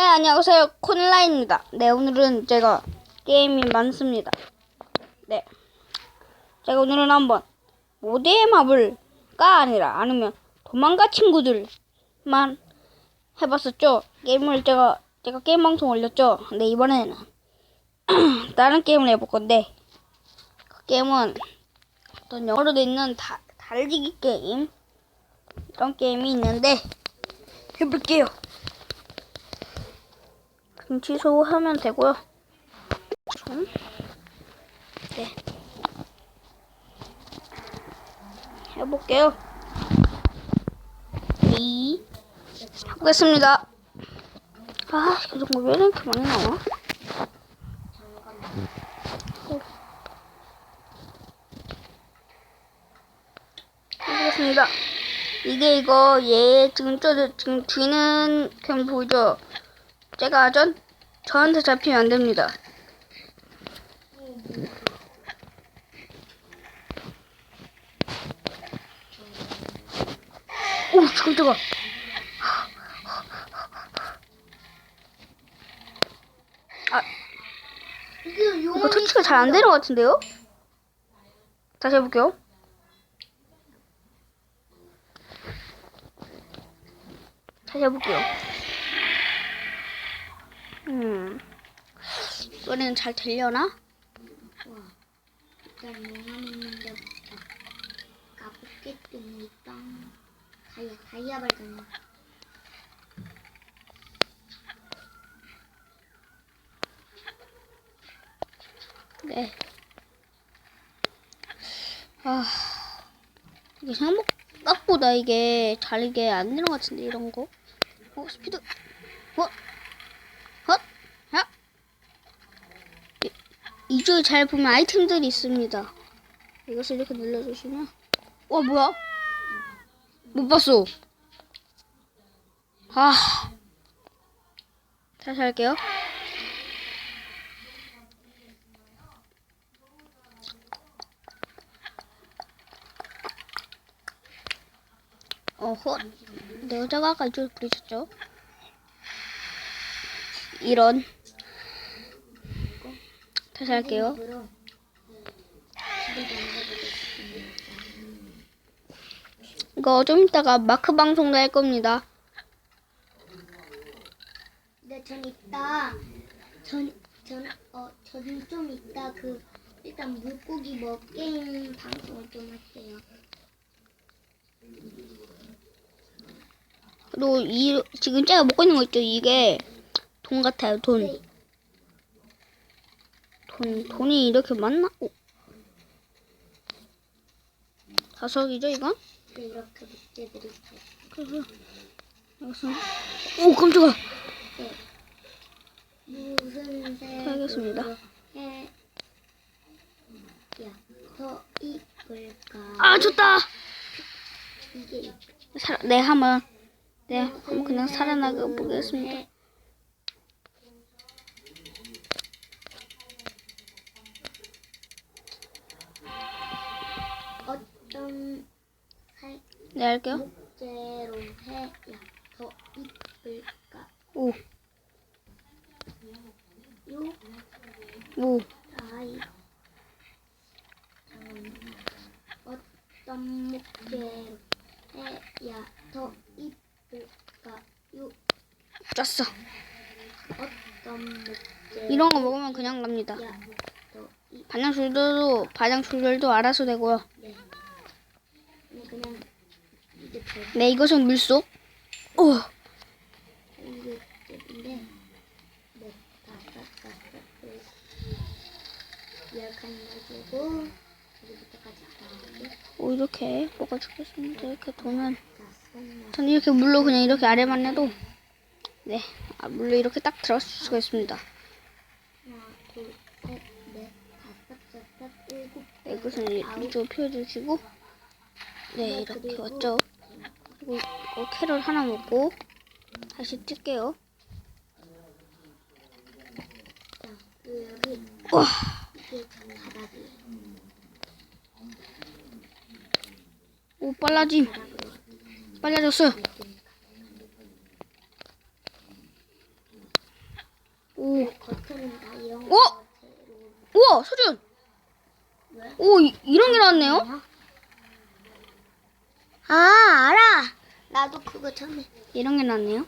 네, 안녕하세요. 콘라인입니다. 네, 오늘은 제가 게임이 많습니다. 네. 제가 오늘은 한번 모대의 마블가 아니라 아니면 도망가 친구들만 해봤었죠. 게임을 제가 제가 게임 방송 올렸죠. 근데 이번에는 다른 게임을 해볼 건데 그 게임은 어떤 영어로 돼 있는 다, 달리기 게임 이런 게임이 있는데 해볼게요. 그럼 취소하면 되고요. 좀. 네. 해볼게요. 이 해보겠습니다. 아, 계속 왜 이렇게 많이 나와? 해보겠습니다. 이게 이거 얘 지금 저 지금 뒤는 그냥 보이죠? 제가 전 저한테 잡히면 안 됩니다. 오, 깜짝아. 아, 이거 터치가 잘 안 되는 것 같은데요? 다시 해볼게요. 다시 해볼게요. 음, 이번에는 잘 되려나? 일단 용암 있는 데부터 가보겠습니다. 다이아, 다이아 발견. 네. 아, 이게 생각보다 이게 잘 이게 안 되는 것 같은데 이런 거. 어, 스피드. 어, 헛, 야. 이- 이쪽에 잘 보면 아이템들이 있습니다. 이것을 이렇게 눌러주시면, 와 뭐야? 못 봤어. 아, 다시 할게요. 어허, 내 여자가 아까 이쪽에 부딪혔죠? 이런. 다시 할게요. 이거 좀 이따가 마크 방송도 할 겁니다. 근데 전 이따 전, 전, 어, 좀 이따 그 일단 물고기 뭐 게임 방송을 좀 할게요. 그리고 이, 지금 제가 먹고 있는 거 있죠? 이게 돈 같아요, 돈. 네, 돈, 돈이 이렇게 많나? 오. 자석이죠, 이건? 네, 이렇게. 그래서, 여기서. 오, 깜짝아! 네. 무슨 색으로 알겠습니다. 해? 야, 더 이쁠까? 아, 좋다! 이게 살, 네, 한번, 네, 한번 그냥 살아나가 보겠습니다. 네, 할게요. 목재로 해야 더 이쁠까? 오, 요 오. 아이 어떤 목재로 해야 더 이쁠까? 요 짰어. 어떤 목재 이런 거 먹으면 그냥 갑니다. 더 이, 반장줄도, 반장줄들도 알아서 되고요. 네. 네, 그냥 이게 더 네, 이것은 물속. 오, 오, 이렇게 먹어주겠습니다. 이렇게 보면. 전 이렇게 물로 그냥 이렇게 아래만 해도, 네, 아, 물로 이렇게 딱 들어갈 수가 있습니다. 네, 이것은 이- 이쪽으로 피워주시고, 네, 이렇게 왔죠. 그리고 이거 캐럿 하나 먹고, 다시 뜰게요. 와, 오, 빨라짐. 빨라졌어요. 오, 이런 어? 거. 우와, 서준. 왜? 오, 이, 이런 게 나왔네요. 아. 나도 그거 처음에. 이런 게 나왔네요.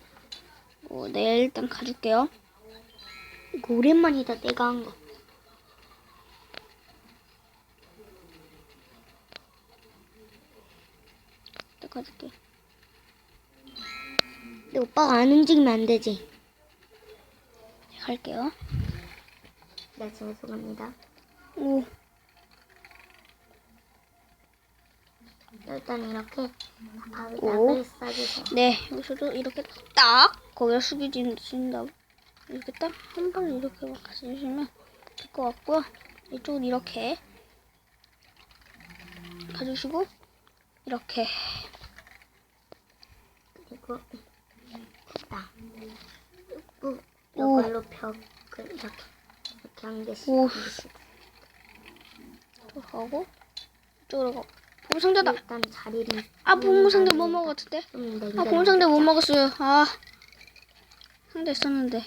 오, 네, 일단 가줄게요. 이거 오랜만이다 내가 한 거. 일단 가줄게. 근데 오빠가 안 움직이면 안 되지. 네, 갈게요. 네 죄송합니다. 오, 일단 이렇게 오. 밥을 싸주세요. 네, 여기서도 이렇게 딱 거기다 숙여진다. 이렇게 딱 한 번에 이렇게 막 가주시면 될 것 같고요. 이쪽은 이렇게 가주시고 이렇게 그리고 됐다. 그리고 오. 이걸로 벽을 이렇게 이렇게 한 개씩 오. 한 개씩. 또 하고 이쪽으로 가. 보물상자다. 일단 자리를 아 보물상자 못 같은데. 좀 아. 보물상자 못 먹었어요. 아 상자 있었는데.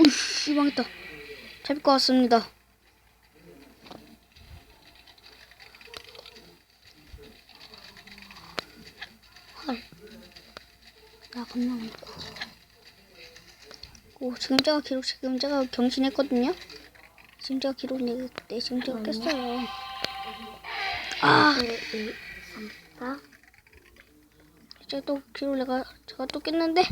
오이씨 망했다. 잡을 것 같습니다. 헐. 나 겁나 많고. 오 지금 제가 기록 지금 제가 경신했거든요. 지금 제가 기록 내, 네 지금 제가 깼어요. 아. 이 삼다. 이제 또 기록 내가 제가 또 깼는데?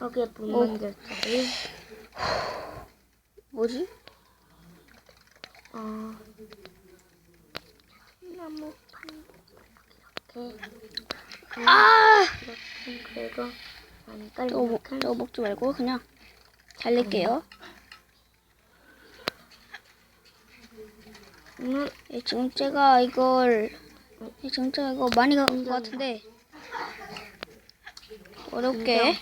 여기에 문 만들 자리. 뭐지? 어. 나무 판 이렇게. 아. 그리고 안 깔리니까? 저거 먹지 말고 그냥 달릴게요. 음, 예, 지금 제가 이걸 예, 지금 제가 이거 많이 간것 같은데 어렵게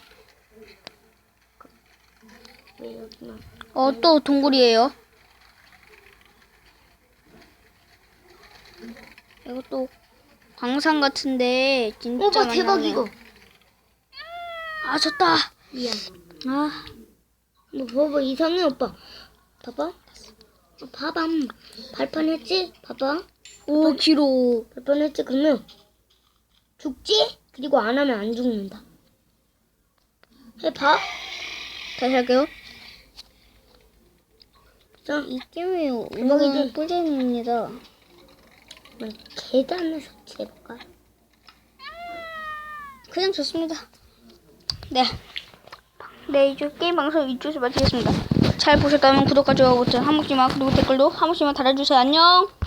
왜 여기만 어또 동굴이에요. 또 광산 같은데 진짜 오빠 많이 대박. 이거 아 졌다. 미안 아 너 봐봐 이상해 오빠 봐봐 어, 봐봐 발판 했지 봐봐 오 기록. 발판 했지 그러면 죽지 그리고 안 하면 안 죽는다 해봐 다시 할게요. 자이 게임이 대박이지? 은근 꿀잼입니다. 난 계단을 설치해볼까 그냥 좋습니다. 네. 네, 이제 게임 방송 이쪽에서 마치겠습니다. 잘 보셨다면 구독과 좋아요 버튼 한 번씩만 그리고 댓글도 한 번씩만 달아주세요. 안녕!